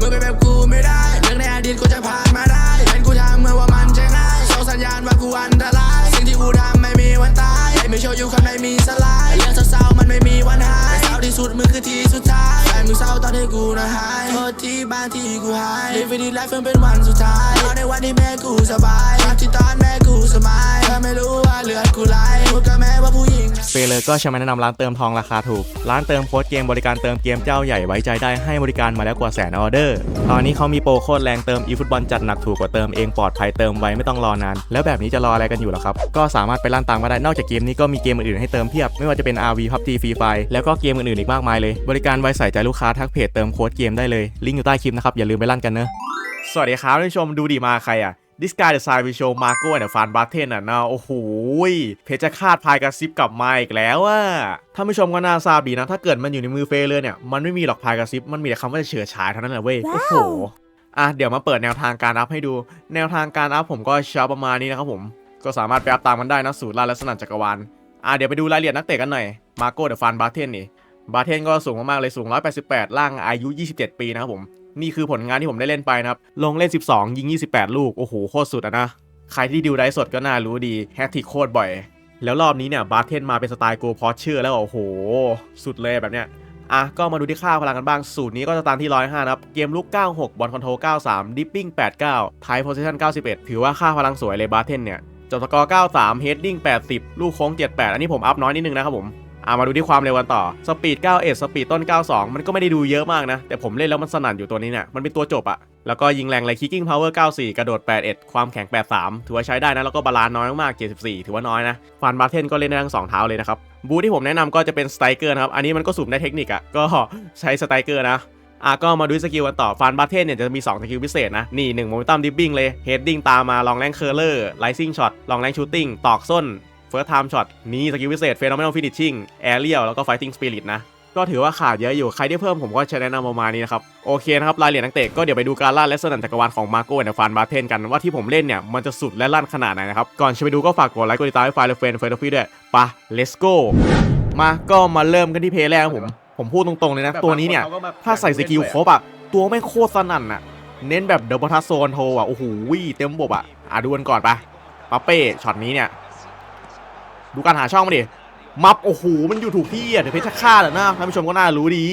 มึงเป็นแบบกูไม่ได้เรื่องในอดีตกูจะผ่านมาได้เห็นกูทำเมื่อว่ามันจะง่ายส่งสัญญาณว่ากูอันตรายสิ่งที่กูทำไม่มีวันตายไม่โชว์อยู่ข้างในมีสลายเรื่องเศร้าๆมันไม่มีวันหายเศร้าที่สุดมึงคือที่สุดท้ายแต่มึงเศร้าตอนที่กูนะหายโทษที่บ้านที่กูหาย Live it life เป็นวันสุดท้ายเอาในวันที่แม่กูสบาย เลอร์ก็จะมาแนะนำร้านเติมทองราคาถูก ร้านเติมโค้ดเกมบริการเติมเกมเจ้าใหญ่ไว้ใจได้ให้บริการมาแล้วกว่าแสนออเดอร์ ตอนนี้เขามีโปรโคตรแรงเติม eFootball จัดหนักถูกกว่าเติมเองปลอดภัยเติมไว้ไม่ต้องรอนาน แล้วแบบนี้จะรออะไรกันอยู่ล่ะครับ ก็สามารถไปร้านตามก็ได้นอกจากเกมนี้ก็มีเกมอื่นๆให้เติมเพียบไม่ว่าจะเป็น RV PUBG Free Fire แล้วก็เกมอื่นๆอีกมากมายเลย บริการไว้ใส่ใจลูกค้าทักเพจเติมโค้ดเกมได้เลยลิงก์อยู่ใต้คลิปนะครับอย่าลืมไปลั่นกันเนอะสวัสดีครับท่านผู้ชมดูดีมาใครอะ This guy the side we show Marco and Fan b a r t e n อะนะโอ้โหยเพชรคาดพายกระซิบกลับมาอีกแล้วอะท่านผู้ชมก็น่าทราบดีนะ ถ้าเกิดมันอยู่ในมือเฟยเลยเนี่ย มันไม่มีหรอกพายกระซิบ มันมีแต่คำว่าเฉื่อยฉายเท่านั้นแหละเว้ย โอ้โห อะเดี๋ยวมาเปิดแนวทางการอัพให้ดู แนวทางการอัพผมก็ใช้ประมาณนี้นะครับผม ก็สามารถไปอัพตามกันได้นะสูตรลายลักษณะจักรวาล อะเดี๋ยวไปดูรายละเอียดนักเตะกันหน่อย Marco the Fan b a r t e n นี่ บาเทนก็สูงมากๆเลยสูง 188 ล่างอายุ 27 ปีนะครับผม นี่คือผลงานที่ผมได้เล่นไปนะครับ ลงเล่น 12 ยิง 28 ลูก โอ้โห โคตรสุดอะนะ ใครที่ดูไลฟ์สดก็น่ารู้ดี แฮตติกโคตรบ่อย แล้วรอบนี้เนี่ยบาเทนมาเป็นสไตล์โกพอเชื่อแล้ว โอ้โห สุดเลยแบบเนี้ย อะ ก็มาดูที่ค่าพลังกันบ้าง สูตรนี้ก็จะตามที่ 105 นะครับ เกมลุก 96 บอลคอนโทรล 93 ดิปปิ้ง 89 ไทป์โพซิชัน91 ถือว่าค่าพลังสวยเลยบาเทนเนี่ยจบสกอร์ 93 เฮดดิ้ง 80 ลูกโค้ง 78 อันนี้ผมอัพน้อยนิดนึงนะครับผม อ่ามาดูที่ความเร็วกันต่อสปีด91สปีดต้น 92 มันก็ไม่ได้ดูเยอะมากนะ แต่ผมเล่นแล้วมันสนั่นอยู่ตัวนี้เนี่ยมันเป็นตัวจบอะแล้วก็ยิงแรงเลย kicking power 94 กระโดด 81 ความแข็ง 83 ถือว่าใช้ได้นะ แล้วก็บาลานน้อยมากๆ74 ถือว่าน้อยนะฟันบาร์เทนก็เล่นได้ทั้งสองเท้าเลยนะครับ บูที่ผมแนะนำก็จะเป็นสไตเกอร์นะครับ อันนี้มันก็สุ่มได้เทคนิคอะก็ใช้สไตเกอร์นะอะก็มาดูสกิลกันต่อฟันบัตเทนเนี่ยจะมี 2 สกิลพิเศษนะ นี่1โมเมนตัมดิฟบิ้งเลยเฮดดิ้งตามมาลองแรงเคอร์เลอร์ไลซิ่งช็อตลองแรงชูตติ้งตอกส้น เฟิร์สไทม์ช็อตนี่สกิลพิเศษเฟนอ m ม n น l ฟินิชชิ่งแอเรียลแล้วก็ไฟติ้งสปิริตนะก็ถือว่าขาดเยอะอยู่ ใครที่เพิ่มผมก็จะแนะนำประมาณนี้นะครับ โอเคนะครับ รายละเอียดนักเตะก็เดี๋ยวไปดูการล่าและสนันจักรวาลของมาโก้และฟานบาเทนกันว่าที่ผมเล่นเนี่ย มันจะสุดและลั่นขนาดไหนนะครับ ก่อนจะไปดูก็ฝากกดไลค์กดติดตามให้ไฟล์และเฟรนเฟรนด์พี่ด้วยไปะ let's go มาก็มาเริ่มกันที่เพลย์แรกครับผม ผมพูดตรงๆเลยนะ ตัวนี้เนี่ย ถ้าใส่สกิลครบอะตัวไม่งโคตรสนั่นอะเน้นแบบเดบ t ทัสโซนโทอะโอ้โหเต็มบบอะอะดูกันก่อนปะปาเป้ช็อตนี้เนี่ย ดูการหาช่องมาดิมับโอ้โหมันอยู่ถูกที่อะเดี๋ยวเพชรฆาตอะนะท่านผู้ชมก็น่ารู้ดี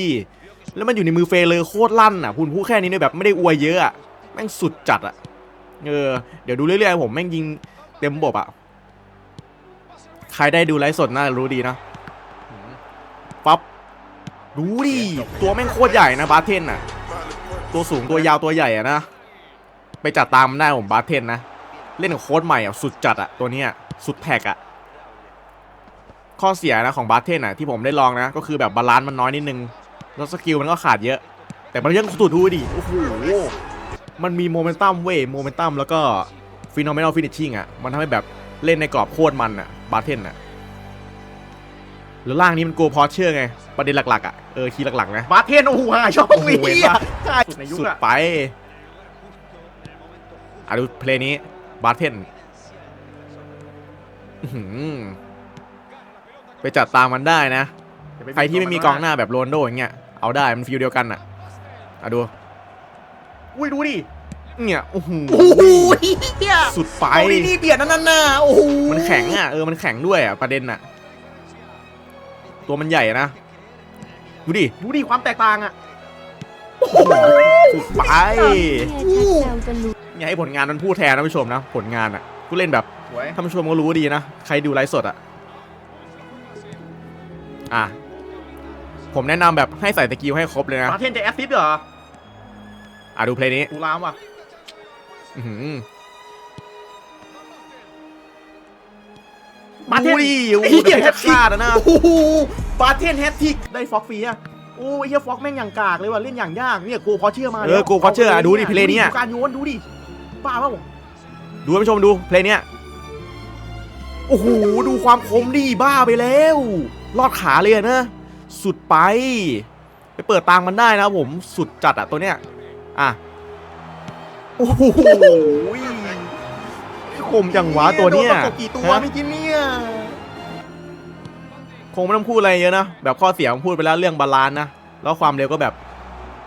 แล้วมันอยู่ในมือเฟยเลยโคตรลั่นอะคุณพูดแค่นี้เนี่ยแบบไม่ได้อวยเยอะอะแม่งสุดจัดอะเออเดี๋ยวดูเรื่อยๆผมแม่งยิงเต็มบบอะใครได้ดูไลฟ์สดน่ารู้ดีนะปั๊บดูดิตัวแม่งโคตรใหญ่นะบาเทนน่ะ ตัวสูงตัวยาวตัวใหญ่อะนะไปจัดตามมันได้ผมบาเทนนะ เล่นกับโค้ดใหม่อะสุดจัดอะตัวเนี้ยสุดแพ็กอะ ข้อเสียนะของบาร์เทนอะที่ผมได้ลองนะ ก็คือแบบบาลานซ์มันน้อยนิดนึง แล้วสกิลมันก็ขาดเยอะ แต่มันยังสุดดูดิโอ้โหมันมีโมเมนตัมเว้ยโมเมนตัมแล้วก็ฟิโนเมนอลฟินิชชิ่งอะมันทำให้แบบเล่นในกรอบโคตรมันอะบาร์เทนอะแล้วล่างนี้มันโกพอเชื่อไง ประเด็นหลักๆอะเออคีย์หลักๆนะบาเทนโอ้โหหาช่องโอ้โหนี้เห็นปะใช่สุดในยุคสุดอะไปอะดูเพลงนี้บาร์เทนอื้อหือ ไปจัดตามมันได้นะ ใครที่ไม่มีกองหน้าแบบโรนลโดอย่างเงี้ย เอาได้มันฟิลเดียวกันอะอะดูอุ้ยดูดิ เนี่ยโอ้โหโอ้โหเฮียสุดไปเอาดีนี่เบียดนั่นน่ะโอ้โหมันแข็งอะเออมันแข็งด้วยอะประเด็นอะ ตัวมันใหญ่อะนะ ดูดิ ดูดิความแตกต่างอะสุดไปเนี่ยชัดแซวจนรู้อย่าให้ผลงานมันพูดแทนนะผู้ชมนะ ผลงานอะกูเล่นแบบสวยท่านผู้ชมก็รู้ดีนะ ใครดูไลฟ์สดอะ อะ ผมแนะนำแบบให้ใส่ตะกิวให้ครบเลยนะบาเทนจะแอสซิสต์เหรออะดูเพลงนี้กูรามว่ะอื้อหือบาเทนดูดิโอ้โหไอ้เหี้ยแทบขาดอะนะโอ้โหบาเทนแฮตทริกได้ฟ็อกฟรีอะโอ้ยเฮียฟ็อกแม่งอย่างกากเลยว่ะเล่นอย่างยากเนี่ยกูพอเชื่อมาเออกูพอเชื่ออะดูดิเพลงเนี้ยดูการโยนดูดิป้าเปล่าดูท่านผู้ชมดูเพลงเนี้ยโอ้โหดูความคมดิบ้าไปแล้ว รอดขาเลยอะนะ สุดไป ไปเปิดตังค์มันได้นะครับผมสุดจัดอะตัวเนี้ย อะ โอ้โหคมจังหวะตัวเนี้ยโดประกบกี่ตัวฮะไม่กินเนี่ยคงไม่ต้องพูดอะไรเยอะนะ แบบข้อเสียผมพูดไปแล้วเรื่องบาลานซ์นะ แล้วความเร็วก็แบบ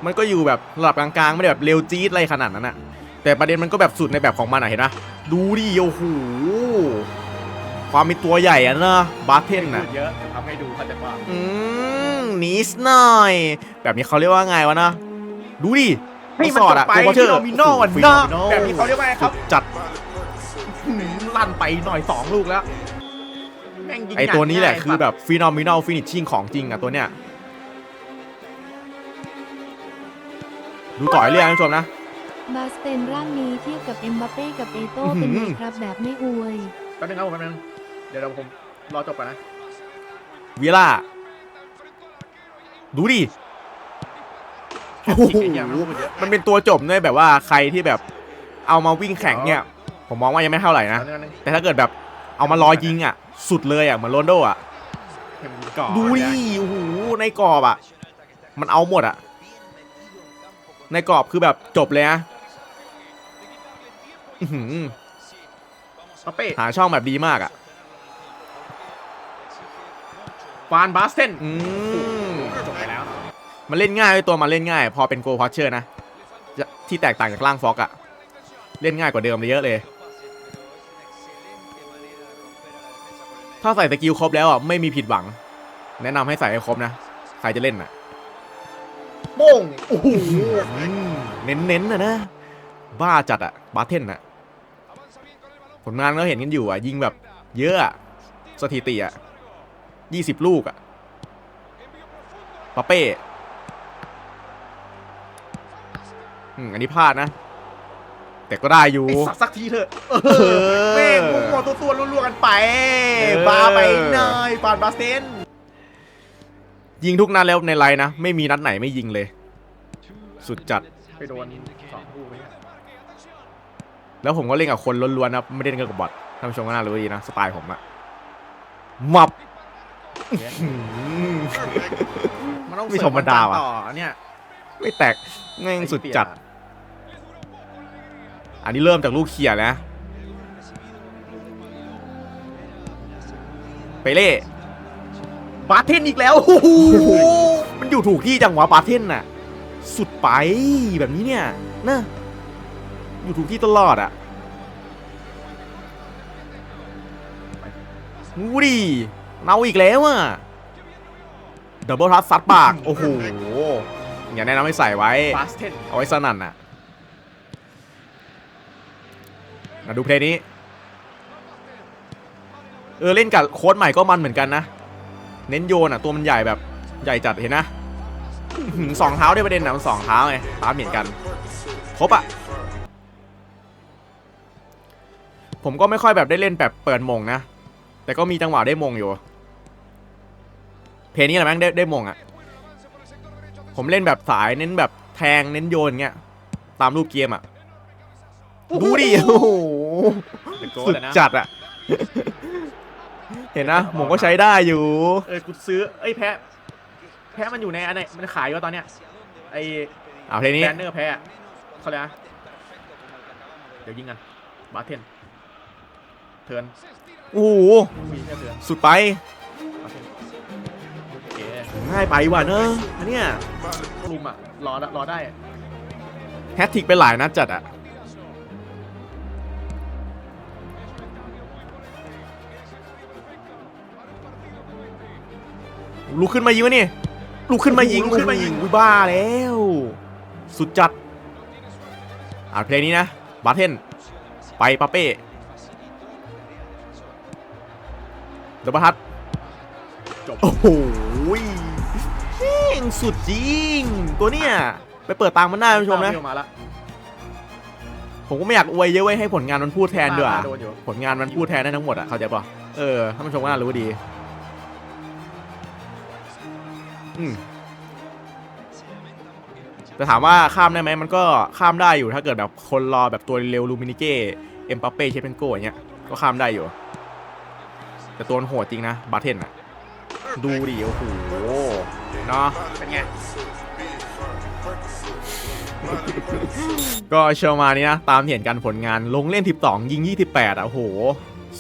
มันก็อยู่แบบระดับกลางๆ ไม่ได้แบบเร็วจี๊ดอะไรขนาดนั้นอะแต่ประเด็นมันก็แบบสุดในแบบของมันอะเห็นปะดูดิโอ้โห ความมีตัวใหญ่อะนะบาร์เทนอะเยอะทำให้ดูเขาใจะว่าอืมนิดหน่อย แบบนี้เขาเรียกว่าไงวะนะ ดูดิให้สมันอดจอะบไปตัวเขาเชื่ฟิอโนมิโนวันฟินะโนแบบนี้เขาเรียกว่าไงครับจัดหืมลั่นไปหน่อยสองลูกแล้วแม่งยิงไอตัวนี้แหละย่างคือแบบฟีนอมินอลฟินิชชิ่งของจริงอะตัวเนี้ยดูต่อยเรียกท่านผู้ชมนะ บาสเตนร่างนี้เทียบกับเอ็มบัปเป้กับเอโต้อื้อหืเป็นอไงครับแบบไม่อวย แป๊บนึงครับผมแป๊บนึง เดี๋ยวเดี๋ยวผมรอจบก่อนนะเวล่าดูดิโอ้โหไอ้เหี้ยมันพูดเยอะมันเป็นตัวจบด้วยแบบว่าใครที่แบบเอามาวิ่งแข่งเนี่ย ผมมองว่ายังไม่เท่าไหร่นะแป๊บนึงแต่ถ้าเกิดแบบเอามารอยิงอะ สุดเลยอะเหมือนโรนลโดอะ เข็มก่อนดูดิโอ้โหในกรอบอะ มันเอาหมดอะ ในกรอบคือแบบจบเลยนะอื้อหือ ปาเป้หาช่องแบบดีมากอะ ฟานบาสเทนอืมจบไปแล้ว มันเล่นง่ายด้วยตัวมันเล่นง่าย พอเป็นโกพัชเชอร์นะจะที่แตกต่างจากล่างฟอกอะเล่นง่ายกว่าเดิมเลยเยอะเลย ถ้าใส่สกิลครบแล้วอะไม่มีผิดหวัง แนะนำให้ใส่ให้ครบนะ ใครจะเล่นอะโป้งโอ้โหเน้นๆนะนะ บ้าจัดอะ บาเทนอะ ผลงานก็เห็นกันอยู่อะ ยิงแบบเยอะอะสถิติอะ ยี่สิบลูกอะปาเป้อืมอันนี้พลาดนะ แต่ก็ได้อยู่ไอ้สักสักทีเถอะเอเอออแม่งมัวๆตัวๆรัวๆกันไปเออบาไปหน่อยฟานบาสเทนยิงทุกนัดแล้วในไลน์นะ ไม่มีนัดไหนไม่ยิงเลย สุดจัดไปโดนสองลูกไหมแล้วผมก็เล่นกับคนล้วนๆนะไม่ได้เล่นกับบอทท่านผู้ชมก็น่ารู้ดีนะ สไตล์ผมอะมับอื้อหือ มันต้องไม่ธรรมดาว่ะ ต่อเนี่ยไม่แตกแม่งสุดจัด อันนี้เริ่มจากลูกเขียร์นะ ไปเล่บาสเทนอีกแล้วโอ้โหมันอยู่ถูกที่จังหวะปาเทนน่ะ สุดไปแบบนี้เนี่ยนะอยู่ถูกที่ตลอดอะดูดิ เนาอีกแล้วอะดับเบิลทัสซัดปาก โอ้โห อย่าแนะนำให้ใส่ไว้บาสเทนเอาไว้สนั่นน่ะมาดูเพลงนี้ เออ เล่นกับโค้ดใหม่ก็มันเหมือนกันนะ เน้นโยนอะ ตัวมันใหญ่แบบใหญ่จัดเห็นนะอื้อหือสองเท้าได้ประเด็นนะมันสองเท้าไงตามเหมือนกัน ครบอะ ผมก็ไม่ค่อยแบบได้เล่นแบบเปิดมงนะ แต่ก็มีจังหวะได้มงอยู่ เพลงนี้แหละแม่งได้ได้มงอะผมเล่นแบบสายเน้นแบบแทงเน้นโยนเงี้ยตามรูปเกมอะดูดิโอ้โหสุดจัดอะเห็นนะผมก็ใช้ได้อยู่ เออกูซื้อเอ้ยแพ้แพ้มันอยู่ในอันไหนมันขายอยู่ตอนเนี้ยไอ้เอาเพลงนี้แบนเนอร์แพ้อะเขาเลยกนะเดี๋ยวยิงกันบาสเทนเทิร์นโอ้โหมีแค่เทิร์นสุดไป ง่ายไปว่ะเนอะอันเนี้ยลุมอะรอรอได้อะแฮตติกไปหลายนัดจัดอะลุกขึ้นมายิงวะนี่ลุกขึ้นมายิงลุกขึ้นมายิงอุ้บ้าแล้ว สุดจัดอ่าเพลงนี้นะ บาร์เทน ไปปาเป้เดบทัศจบ โอ้โห แม่งสุดจริง ตัวเนี้ยไปเปิดตังค์มันได้ท่านผู้ชมนะเามาละผมก็ไม่อยากอวยเยอะไว้ยให้ผลงานมันพูดแทนด้วยโดนอยู่ผลงานมันพูดแทนได้ทั้งหมดอะเข้าใจปะเออท่านผู้ชมก็น่ารู้ดี อืมแต่ถามว่าข้ามได้ไหมมันก็ข้ามได้อยู่ถ้าเกิดแบบคนรอแบบตัวเร็วลูมินิเก้เอ็มปัปเป้เชฟเปนโกอย่างเงี้ยก็ข้ามได้อยู่ แต่ตัวมันโหดจริงนะบาเทนอะ ดูดิโอ้โหเนาะเป็นไง ก็เชลมานี้นะ ตามที่เห็นกันผลงานลงเล่น 12 ยิง 28 อะโอ้โห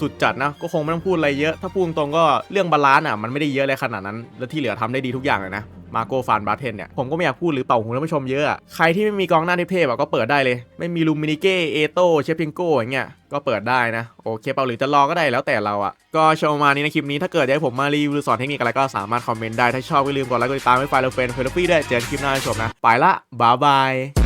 สุดจัดนะ ก็คงไม่ต้องพูดอะไรเยอะ ถ้าพูดตรงๆก็เรื่องบาลานซ์อะ มันไม่ได้เยอะอะไรขนาดนั้น แล้วที่เหลือทำได้ดีทุกอย่างเลยนะ มาโกฟานบาเทนเนี่ยผมก็ไม่อยากพูดหรือเป่าหูท่านผู้ชมเยอะ ใครที่ไม่มีกองหน้าเทพๆอะก็เปิดได้เลย ไม่มีลูมินิเก้เอโตเชฟพิงโกอย่างเงี้ยก็เปิดได้นะโอเคเปล่าหรือจะรอก็ได้แล้วแต่เราอะก็ชมมานี้ในคลิปนี้ถ้าเกิดอยากให้ผมมารีวิวหรือสอนเทคนิคอะไรก็สามารถคอมเมนต์ได้ถ้าชอบก็อย่าลืมกดไลค์กดติดตามให้ไฟล์เราเฟนเฟลฟี่ด้วยเจอกันคลิปหน้าชมนะไปละบ๊ายบาย